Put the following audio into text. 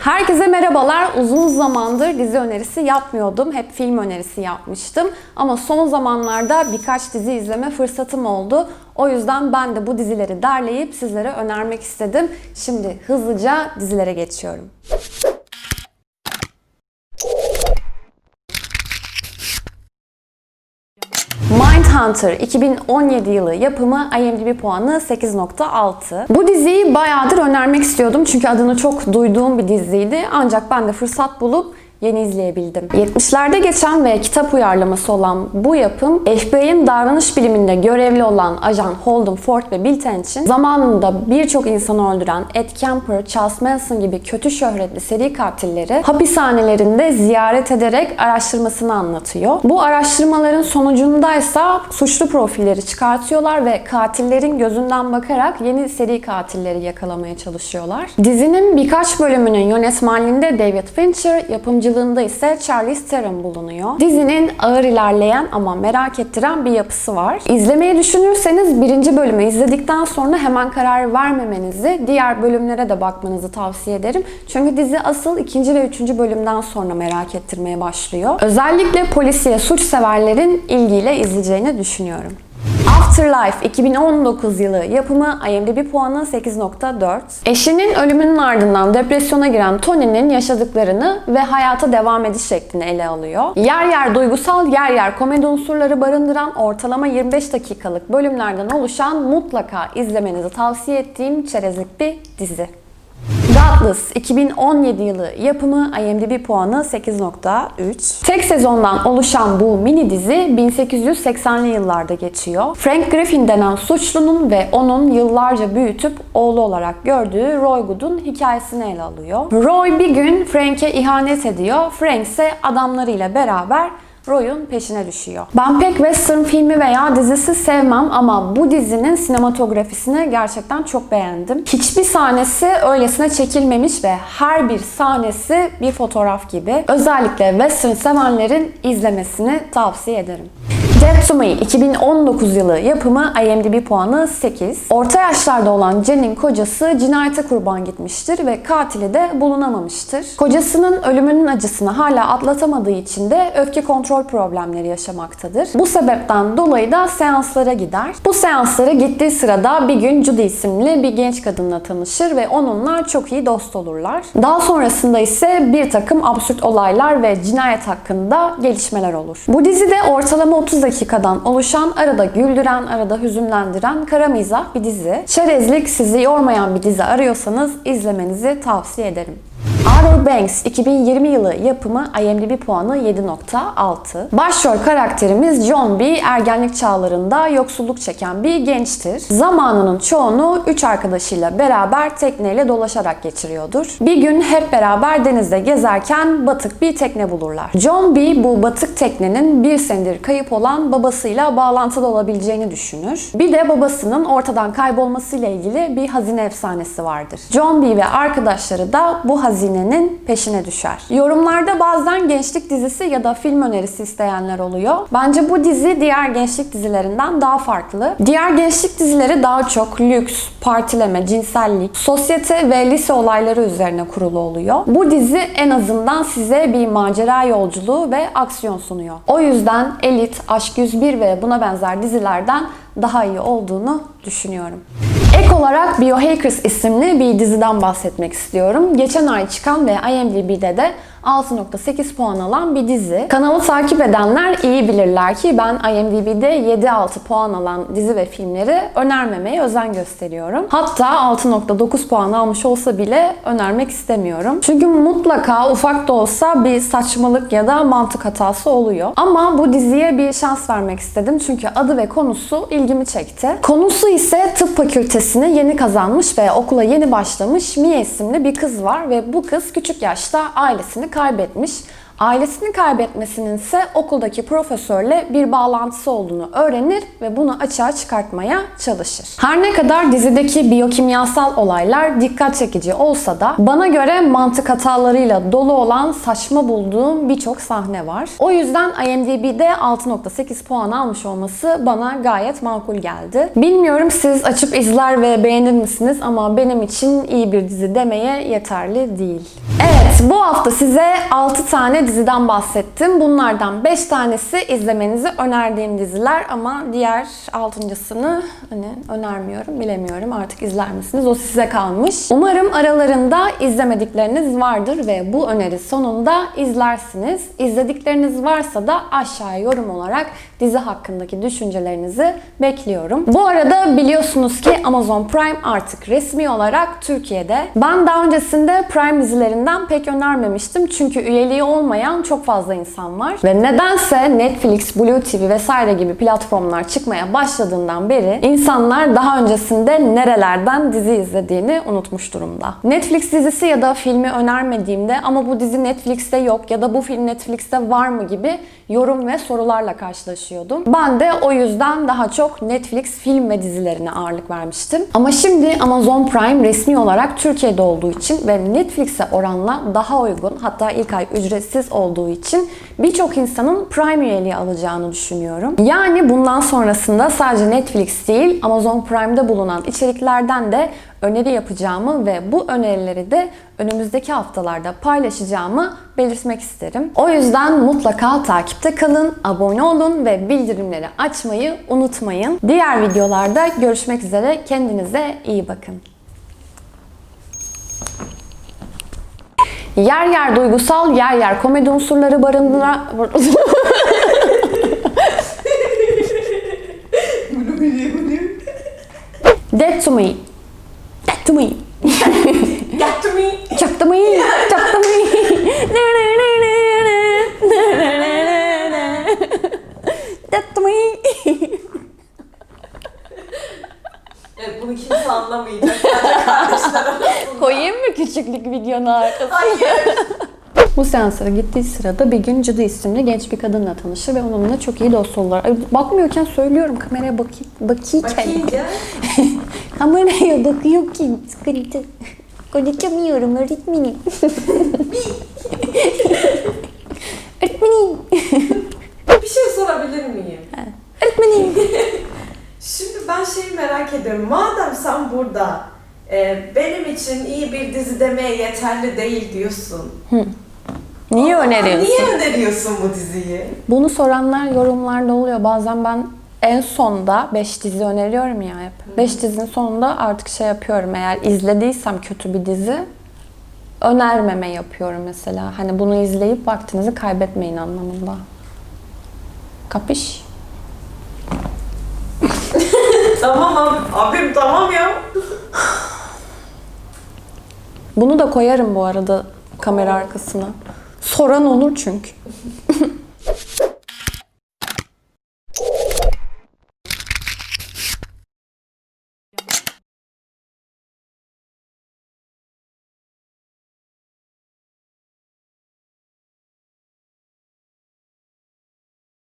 Herkese merhabalar. Uzun zamandır dizi önerisi yapmıyordum. Hep film önerisi yapmıştım. Ama son zamanlarda birkaç dizi izleme fırsatım oldu. O yüzden ben de bu dizileri derleyip sizlere önermek istedim. Şimdi hızlıca dizilere geçiyorum. Mindhunter 2017 yılı yapımı IMDb puanı 8.6. Bu diziyi bayağıdır önermek istiyordum çünkü adını çok duyduğum bir diziydi. Ancak ben de fırsat bulup yeni izleyebildim. 70'lerde geçen ve kitap uyarlaması olan bu yapım FBI'nin davranış biliminde görevli olan ajan Holden Ford ve Bill Tench'in zamanında birçok insanı öldüren Ed Kemper, Charles Manson gibi kötü şöhretli seri katilleri hapishanelerinde ziyaret ederek araştırmasını anlatıyor. Bu araştırmaların sonucundaysa suçlu profilleri çıkartıyorlar ve katillerin gözünden bakarak yeni seri katilleri yakalamaya çalışıyorlar. Dizinin birkaç bölümünün yönetmenliğinde David Fincher, yapımcılığında ise Charlize Theron bulunuyor. Dizinin ağır ilerleyen ama merak ettiren bir yapısı var. İzlemeyi düşünürseniz birinci bölümü izledikten sonra hemen karar vermemenizi, diğer bölümlere de bakmanızı tavsiye ederim. Çünkü dizi asıl ikinci ve üçüncü bölümden sonra merak ettirmeye başlıyor. Özellikle polisiye suç severlerin ilgiyle izleyeceğini düşünüyorum. Afterlife 2019 yılı yapımı IMDb puanı 8.4. Eşinin ölümünün ardından depresyona giren Tony'nin yaşadıklarını ve hayata devam ediş şeklini ele alıyor. Yer yer duygusal, yer yer komedi unsurları barındıran ortalama 25 dakikalık bölümlerden oluşan mutlaka izlemenizi tavsiye ettiğim çerezlik bir dizi. Godless 2017 yılı yapımı IMDb puanı 8.3. Tek sezondan oluşan bu mini dizi 1880'li yıllarda geçiyor. Frank Griffin denen suçlunun ve onun yıllarca büyütüp oğlu olarak gördüğü Roy Good'un hikayesini ele alıyor. Roy bir gün Frank'e ihanet ediyor. Frank ise adamlarıyla beraber Roy'un peşine düşüyor. Ben pek western filmi veya dizisi sevmem ama bu dizinin sinematografisini gerçekten çok beğendim. Hiçbir sahnesi öylesine çekilmemiş ve her bir sahnesi bir fotoğraf gibi. Özellikle western sevenlerin izlemesini tavsiye ederim. Dead to Me 2019 yılı yapımı IMDb puanı 8. Orta yaşlarda olan Jen'in kocası cinayete kurban gitmiştir ve katili de bulunamamıştır. Kocasının ölümünün acısını hala atlatamadığı için de öfke kontrol problemleri yaşamaktadır. Bu sebepten dolayı da seanslara gider. Bu seanslara gittiği sırada bir gün Judy isimli bir genç kadınla tanışır ve onunla çok iyi dost olurlar. Daha sonrasında ise bir takım absürt olaylar ve cinayet hakkında gelişmeler olur. Bu dizide ortalama 30 dakikadan oluşan, arada güldüren, arada hüzünlendiren kara mizah bir dizi. Çerezlik sizi yormayan bir dizi arıyorsanız izlemenizi tavsiye ederim. Banks 2020 yılı yapımı IMDb puanı 7.6. Başrol karakterimiz John B. ergenlik çağlarında yoksulluk çeken bir gençtir. Zamanının çoğunu 3 arkadaşıyla beraber tekneyle dolaşarak geçiriyordur. Bir gün hep beraber denizde gezerken batık bir tekne bulurlar. John B. bu batık teknenin bir senedir kayıp olan babasıyla bağlantılı olabileceğini düşünür. Bir de babasının ortadan kaybolmasıyla ilgili bir hazine efsanesi vardır. John B. ve arkadaşları da bu hazinenin peşine düşer. Yorumlarda bazen gençlik dizisi ya da film önerisi isteyenler oluyor. Bence bu dizi diğer gençlik dizilerinden daha farklı. Diğer gençlik dizileri daha çok lüks, partileme, cinsellik, sosyete ve lise olayları üzerine kurulu oluyor. Bu dizi en azından size bir macera yolculuğu ve aksiyon sunuyor. O yüzden Elit, Aşk 101 ve buna benzer dizilerden daha iyi olduğunu düşünüyorum. Ek olarak Biohackers isimli bir diziden bahsetmek istiyorum. Geçen ay çıkan ve IMDb'de de 6.8 puan alan bir dizi. Kanalı takip edenler iyi bilirler ki ben IMDb'de 7-6 puan alan dizi ve filmleri önermemeye özen gösteriyorum. Hatta 6.9 puan almış olsa bile önermek istemiyorum. Çünkü mutlaka ufak da olsa bir saçmalık ya da mantık hatası oluyor. Ama bu diziye bir şans vermek istedim çünkü adı ve konusu ilgimi çekti. Konusu ise tıp fakültesini yeni kazanmış ve okula yeni başlamış Mia isimli bir kız var ve bu kız küçük yaşta ailesini kaybetmiş. Ailesini kaybetmesinin ise okuldaki profesörle bir bağlantısı olduğunu öğrenir ve bunu açığa çıkartmaya çalışır. Her ne kadar dizideki biyokimyasal olaylar dikkat çekici olsa da bana göre mantık hatalarıyla dolu olan saçma bulduğum birçok sahne var. O yüzden IMDb'de 6.8 puan almış olması bana gayet makul geldi. Bilmiyorum siz açıp izler ve beğenir misiniz ama benim için iyi bir dizi demeye yeterli değil. Evet, bu hafta size 6 tane diziden bahsettim. Bunlardan 5 tanesi izlemenizi önerdiğim diziler ama diğer altıncısını hani önermiyorum, bilemiyorum. Artık izler misiniz? O size kalmış. Umarım aralarında izlemedikleriniz vardır ve bu öneri sonunda izlersiniz. İzledikleriniz varsa da aşağıya yorum olarak dizi hakkındaki düşüncelerinizi bekliyorum. Bu arada biliyorsunuz ki Amazon Prime artık resmi olarak Türkiye'de. Ben daha öncesinde Prime dizilerinden pek önermemiştim çünkü üyeliği olmayan çok fazla insan var. Ve nedense Netflix, Blue TV vesaire gibi platformlar çıkmaya başladığından beri insanlar daha öncesinde nerelerden dizi izlediğini unutmuş durumda. Netflix dizisi ya da filmi önermediğimde ama bu dizi Netflix'te yok ya da bu film Netflix'te var mı gibi yorum ve sorularla karşılaşıyordum. Ben de o yüzden daha çok Netflix film ve dizilerine ağırlık vermiştim. Ama şimdi Amazon Prime resmi olarak Türkiye'de olduğu için ve Netflix'e oranla daha uygun hatta ilk ay ücretsiz olduğu için birçok insanın Prime üyeliği alacağını düşünüyorum. Yani bundan sonrasında sadece Netflix değil Amazon Prime'de bulunan içeriklerden de öneri yapacağımı ve bu önerileri de önümüzdeki haftalarda paylaşacağımı belirtmek isterim. O yüzden mutlaka takipte kalın, abone olun ve bildirimleri açmayı unutmayın. Diğer videolarda görüşmek üzere. Kendinize iyi bakın. Yer yer duygusal, yer yer komedi unsurları barındıran... Dead to me. Dead to me. Küçüklük videonu arkasına? Hayır. Bu seanslara gittiği sırada bir gün Cıdı isimli genç bir kadınla tanışır ve onunla çok iyi dost olurlar. Ay, Bakmıyorken söylüyorum kameraya bakayım, bakayım Bakınca Kameraya bakıyor ki sıkıntı. Konuşamıyorum öğretmenim. öğretmenim. bir şey sorabilir miyim? Öğretmenim. Şimdi ben şeyi merak ediyorum. Madem sen burada e, benim için iyi bir dizi demeye yeterli değil diyorsun. Niye öneriyorsun? Niye öneriyorsun bu diziyi? Bunu soranlar yorumlarda oluyor. Bazen ben en sonda 5 dizi öneriyorum ya hep. 5 dizinin sonunda artık şey yapıyorum. Eğer izlediysem kötü bir dizi önermeme yapıyorum mesela. Hani bunu izleyip vaktinizi kaybetmeyin anlamında. Kapış? tamam abi, abim tamam ya. Bunu da koyarım bu arada kamera arkasına. Soran olur çünkü.